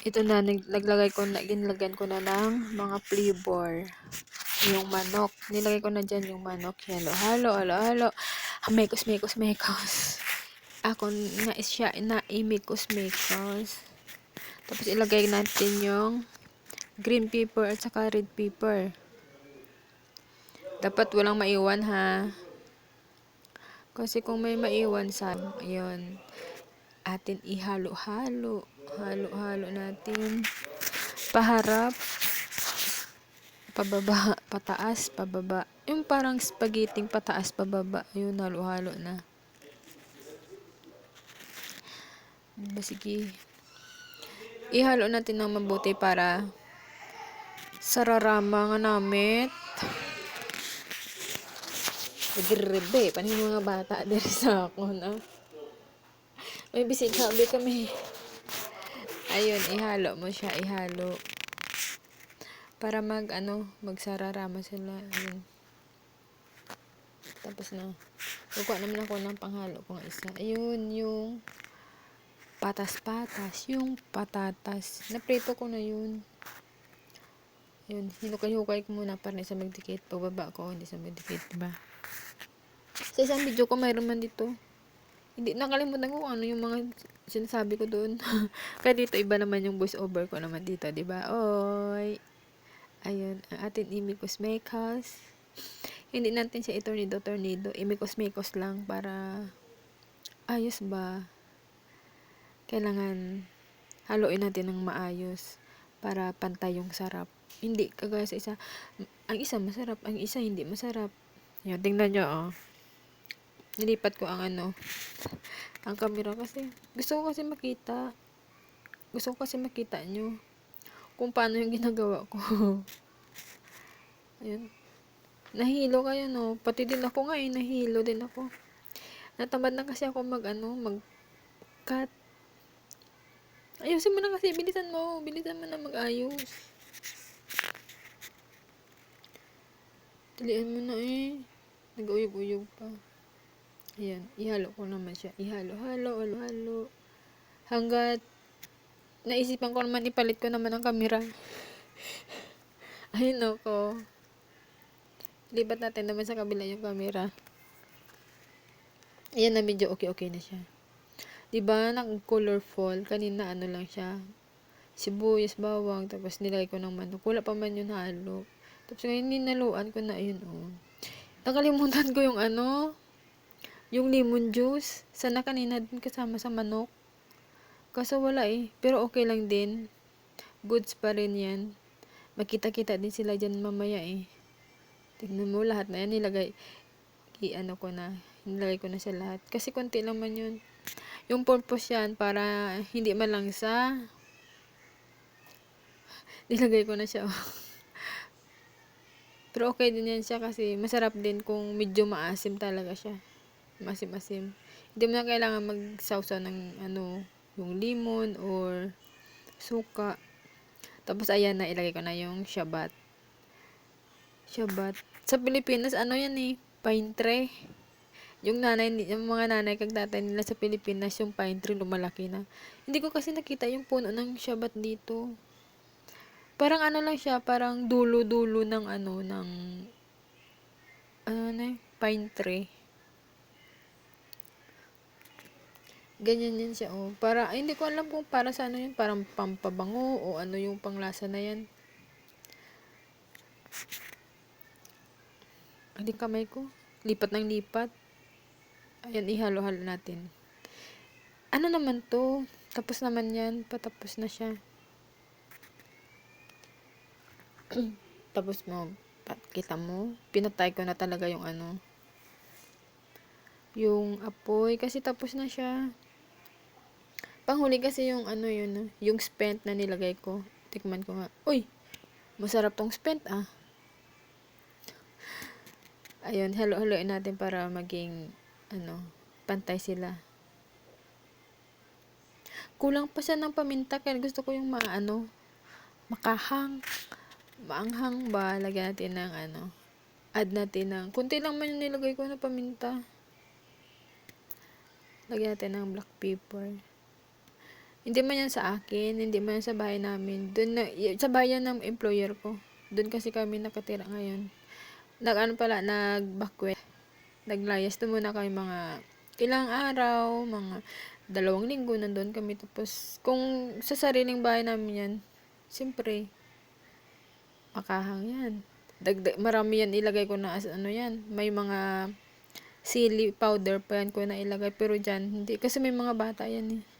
Ito na, nag- naglagay ko na, ginlagyan ko na ng mga flavor. Yung manok. Nilagay ko na dyan yung manok. Halo, halo, halo, halo. Mekos, mekos, mekos. Ako na siya na imikos, mekos. Tapos ilagay natin yung green pepper at saka red pepper. Dapat walang maiwan ha. Kasi kung may maiwan sa, ayun, atin ihalo-halo. Halo-halo natin. Paharap. Pababa, pataas, pababa. Yung parang spaghetti pataas, pababa. Ayun, halo-halo na. Diba. Ihalo natin ng mabuti para sararama nga namit. Nagrebe, paning mga bata diri sa ako na. May bisig kami. Ayun, ihalo mo siya, ihalo. Para mag, ano, magsararama sila. Ayun. Tapos na. Kukuha naman ako ng panghalo kung isa. Ayun, yung patas-patas. Yung patatas. Naprito ko na yun. Ayun, hinukay-hukay ko muna para sa magdikit. Pagbaba ko, hindi sa magdikit, diba? Sa isang video ko, mayroon man dito. Hindi, nakalimutan ko ano yung mga sinasabi ko doon. Kaya dito, iba naman yung voice over ko naman dito, di ba? Oy! Ayun, ang ating Imi Cosmecos. Hindi natin siya itornido-tornido. Imi Cosmecos lang para ayos ba? Kailangan haluin natin ng maayos para pantay yung sarap. Hindi kagaya sa isa. Ang isa masarap, ang isa hindi masarap. Yan, tingnan nyo, oh. Nilipat ko ang ano, ang camera kasi gusto ko kasi makita. Gusto ko kasi makita nyo kung paano yung ginagawa ko. Ayun. Nahilo kayo, no? Pati din ako nga, eh. Nahilo din ako. Natamad na kasi ako mag, ano, mag cut. Ayusin mo na kasi. Bilisan mo. Bilisan mo na mag-ayos. Tilian mo na eh. Nag-uyog-uyog pa. Ayan. Ihalo ko naman siya. Ihalo, halo, halo, halo. Hanggat naisipan ko naman ipalit ko naman ang camera. Ayun ako. Libat natin naman sa kabila yung camera. Ayan na medyo okay-okay na siya. Diba, nag-colorful. Kanina ano lang siya. Sibuyas, bawang, tapos nilagay ko ng manok. Wala pa man yun halo. Tapos ngayon ninaluan ko na yun, oh. Nakalimutan ko yung ano, yung lemon juice. Sana kanina din kasama sa manok. Kaso wala eh. Pero okay lang din. Goods pa rin yan. Makita-kita din sila dyan mamaya eh. Tignan mo lahat na yan. Nilagay, i-ano ko na. Nilagay ko na sa lahat. Kasi konti lang man yun. Yung purpose yan para hindi malangsa. Nilagay ko na siya. Pero okay din yan siya kasi masarap din kung medyo maasim talaga siya. Masim-asim. Hindi mo na kailangan magsawsaw ng ano, yung lemon or suka. Tapos ayan na, ilagay ko na yung shabat. Shabat. Sa Pilipinas, ano yan eh, pine tree. Yung nanay, yung mga nanay kag tatay nila sa Pilipinas, yung pine tree lumalaki na. Hindi ko kasi nakita yung puno ng shabat dito. Parang ano lang siya, parang dulo-dulo ng ano, ng ano na, pine tree. Ganyan yan siya, oh. Para, ay, hindi ko alam kung para sa ano yun. Parang pampabango o ano yung panglasa na yan. Hindi kamay ko. Lipat ng lipat. Ayan, ihalo-halo natin. Ano naman to? Tapos naman yan. Patapos na siya. Tapos mo, kita mo, pinatay ko na talaga yung ano, yung apoy. Kasi tapos na siya. Panghuli kasi yung ano yun, yung spent na nilagay ko. Tikman ko nga. Uy! Masarap tong spent ah. Ayun, halo-haloin natin para maging ano, pantay sila. Kulang pa siya ng paminta kaya gusto ko yung maano, makahang, maanghang ba, lagyan natin ng ano, add natin ng, kunti lang man yung nilagay ko na paminta. Lagyan natin ng black pepper. Hindi man yan sa akin, hindi man yan sa bahay namin. Doon na, sa bayan ng employer ko. Doon kasi kami nakatira ngayon. Nag ano pala, nag-backwet. Naglayas doon muna kami mga ilang araw, mga dalawang linggo nandun kami. Tapos, kung sa sariling bahay namin yan, siyempre, makahang yan. Dagdag, marami yan ilagay ko na as ano yan. May mga sili powder pa yan ko na ilagay. Pero dyan, hindi. Kasi may mga bata yan eh.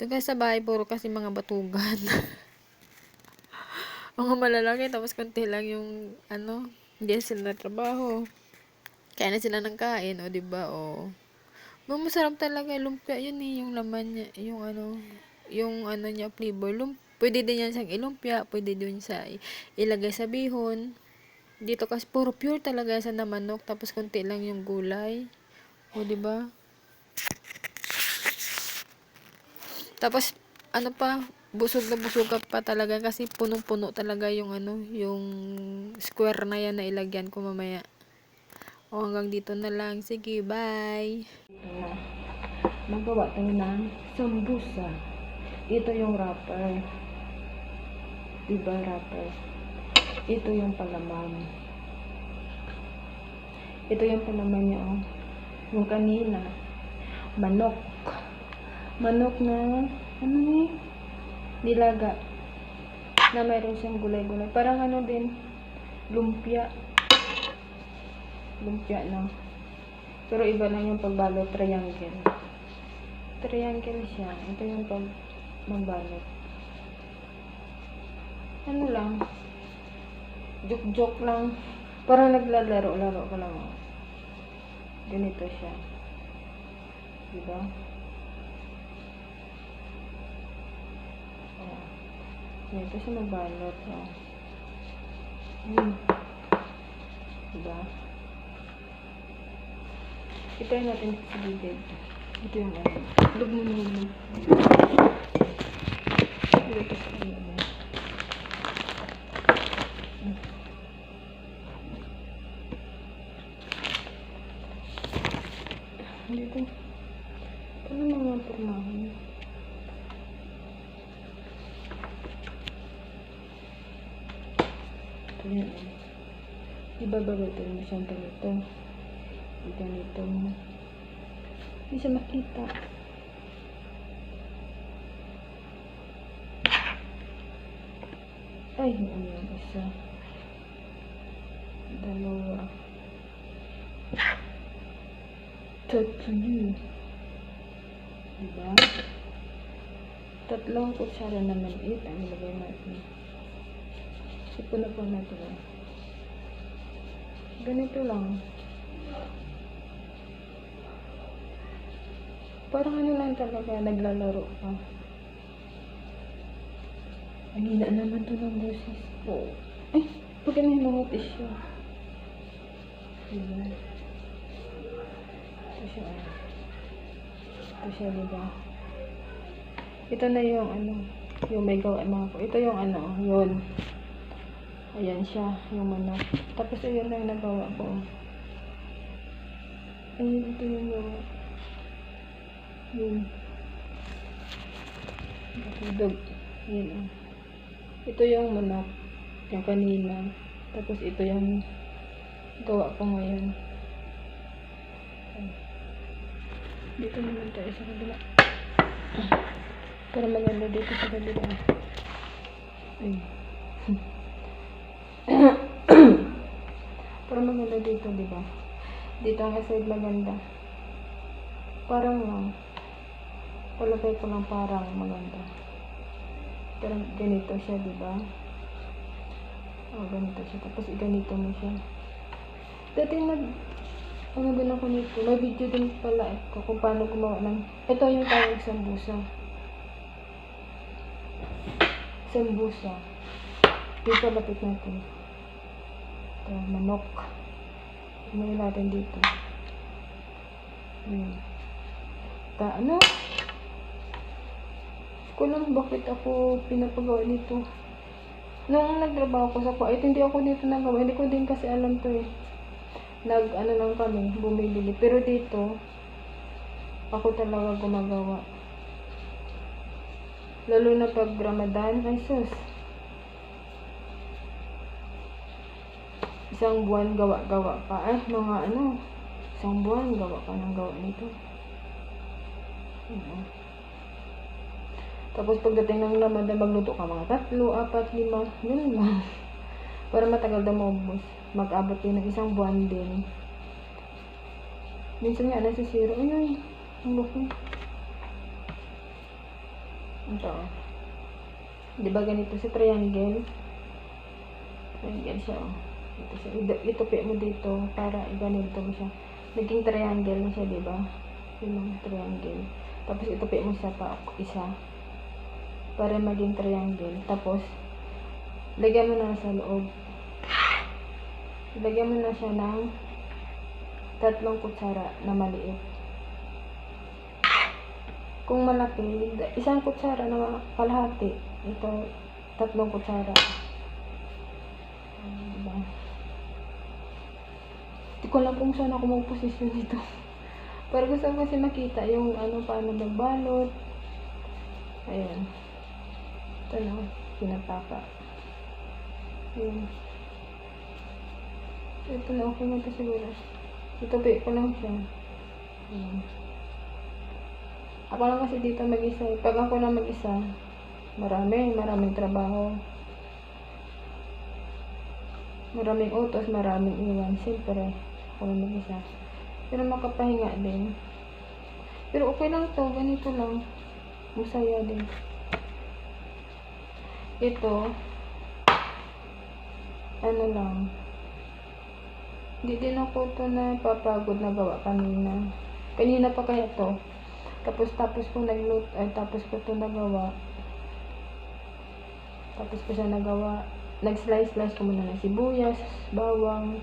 Doon kasi sa bahay, puro kasi mga batugan. mga malalaki, tapos konti lang yung, ano, hindi na sila natrabaho. Kaya na sila ng kain, o, di ba o. Mga masarap talaga, lumpia yun eh, yung laman niya, yung ano, yung ano niya, flavor. Lump pwede din yan siyang ilumpia, pwede din sa ilagay sa bihon. Dito kasi puro pure talaga sa na manok, tapos konti lang yung gulay. O, di ba? Tapos, ano pa, busog na busog ka pa talaga kasi punong-puno talaga yung ano, yung square na yan na ilagyan ko mamaya. O hanggang dito na lang. Sige, bye! magawa tayo ng sambusa. Ito yung wrapper. Diba wrapper? Ito yung palaman. Ito yung palaman niya, oh. Yung kanina. Manok. Manok na, ano eh? Nilaga. Na mayroon siyang gulay-gulay. Parang ano din, lumpia. Lumpia na. Pero iba lang yung pagbalot, triangle. Triangle siya. Ito yung pag magbalot. Ano lang? Joke-joke lang. Parang naglalaro-laro ka lang. Ganito siya. Diba? Ganito siya magbalot. Oh. Hmm. Diba? Itayin natin sa gilid. Ito yung ano. Lug mo muna. Ito sa ano. Dito. Ano mga pormahan? Ito yan. Ibabalutin mo siyang ganito. Ganito. Hindi siya makita. Ay, ano yung isa. Dalawa. Tatlo. Diba? Tatlong kutsara na maliit ang ilagay natin. Ipon na po natin. Ganito lang. Parang ano lang talaga, naglalaro ka. Ang hina naman to ng boses ko. Ay, pag ano yung mga tissue. Diba? Ito siya. ah. Ito siya, diba? Ito na yung ano, yung may gawa mga ko. Ito yung ano, yun. Ayan siya, yung manok. Tapos ayun na yung nagawa ko. Ayun, ito yung gawa. Yun. Natudog. Yun. oh. Ito yung manok. Yung kanina. Tapos ito yung gawa ko ngayon. Dito naman tayo sa kabila. Para maganda dito sa kabila. Ay. Para maganda dito, di ba? Dito ang side maganda. Parang lang. Palagay ko lang parang maganda. Pero ganito siya, di ba? Oh, ganito siya. Tapos ganito mo siya. Dati nag ano din ako nito. May video din pala ako kung paano gumawa ng ito yung tawag sambusa. Sambusa. Dito lapit natin. Ito, manok. Umayin natin dito. Hmm. Ta, ano? ko lang bakit ako pinapagawa nito. Nung nagtrabaho ko sa Kuwait, hindi ako dito nagawa. Hindi ko din kasi alam to eh. Nag, ano lang kami, bumibili. Pero dito, ako talaga gumagawa. Lalo na pag Ramadan, ay sus. Isang buwan gawa-gawa pa. Ay, mga ano, isang buwan gawa ka ng gawa nito. Oo. Tapos pagdating ng Ramadan, magluto ka mga tatlo, apat, lima, ganun lang. Para matagal daw maubos. Mag-abot din ng isang buwan din. Minsan nga nasisiro. Ayun, ang laki. Ito. Di ba ganito si triangle? Triangle siya, oh. Ito siya. Itupi mo dito para ganito mo siya. Naging triangle na siya, di ba? Yun ang triangle. Tapos itupi mo siya pa isa. Para maging triangle. Tapos, lagyan mo na sa loob. Lagyan mo na siya ng tatlong kutsara na maliit. Kung malaki, isang kutsara na kalahati. Ito, tatlong kutsara. Ah, Diba? Hindi ko alam kung saan ako magposisyon dito. Pero gusto ko kasi makita yung ano, paano magbalot. Ayan. Ito na, pinapapa. Ayan. Ito na, okay na ito siguro. Itupi ko lang siya. Ayan. Ako lang kasi dito mag-isa. eh. Pag ako lang mag-isa, marami, maraming trabaho. Maraming utos, maraming iwan. Siyempre, lang mag-isa. Pero makapahinga din. Pero okay lang to, ganito lang. Masaya din. Ito, ano lang, hindi din ako to na papagod na gawa kanina. Kanina pa kaya to. Tapos tapos ko naglut ay tapos ko to nagawa. Tapos ko siya nagawa. Nag-slice-slice ko muna ng sibuyas, bawang,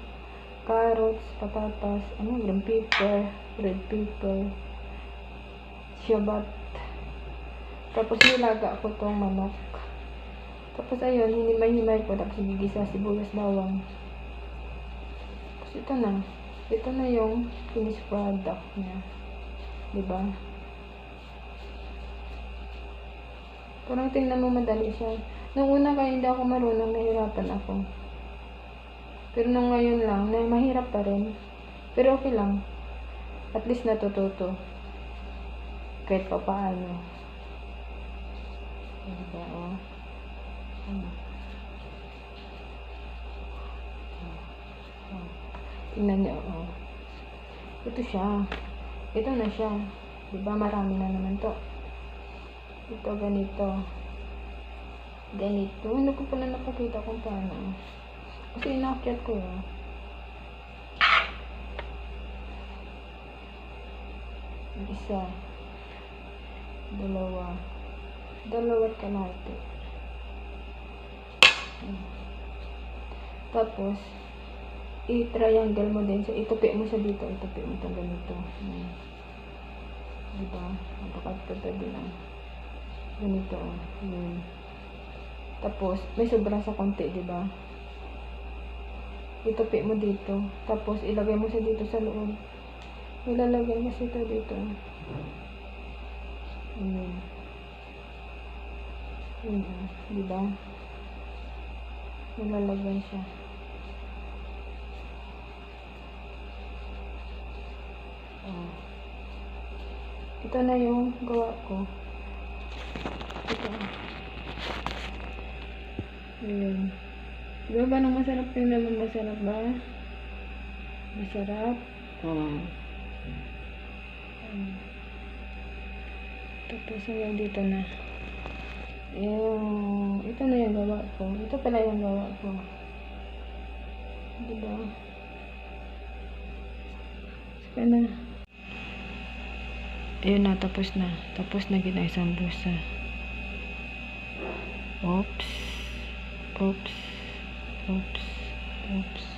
carrots, patatas, ano, green pepper, red pepper, shabat. Tapos nilaga ko tong manok. Tapos ayun, hinimay-himay ko. Tapos gigisa sibuyas, bawang. Tapos ito na. Ito na yung finished product niya. Diba? Parang tingnan mo madali siya. Nung una kaya hindi ako marunong, nahirapan ako. Pero nung ngayon lang, na mahirap pa rin. Pero okay lang. At least natututo. Kahit pa paano. Diba, oh. Ano? Oh. Tingnan niyo, oh. Ito siya. Ito na siya. Diba, marami na naman to. Ito, ganito. Ganito. Hindi ko pala napakita kung paano. Kasi inakyat ko yun. Isa. Dalawa. Dalawa't kalahati. Hmm. Tapos, i-triangle mo din. So, itupi mo siya dito. Itupi mo ito ganito. Hmm. Diba? Napakatagad lang. Ganito. oh. Yun. Tapos, may sobra sa konti, di ba? Itupi mo dito. Tapos, ilagay mo siya dito sa loob. Ilalagay mo siya dito. Ayan. Ayan. Di ba? Nilalagay siya. Oh. Ito na yung gawa ko. Ito. Ayan. Di ba ba nang masarap yung naman masarap ba? Masarap. Oh. Tapos hanggang dito na. Yung, ito na yung gawa ko. Ito pala yung gawa ko. Diba? Saka na. Ayun na, tapos na. Tapos na gina isang busa. Oops. Oops. Oops. Oops.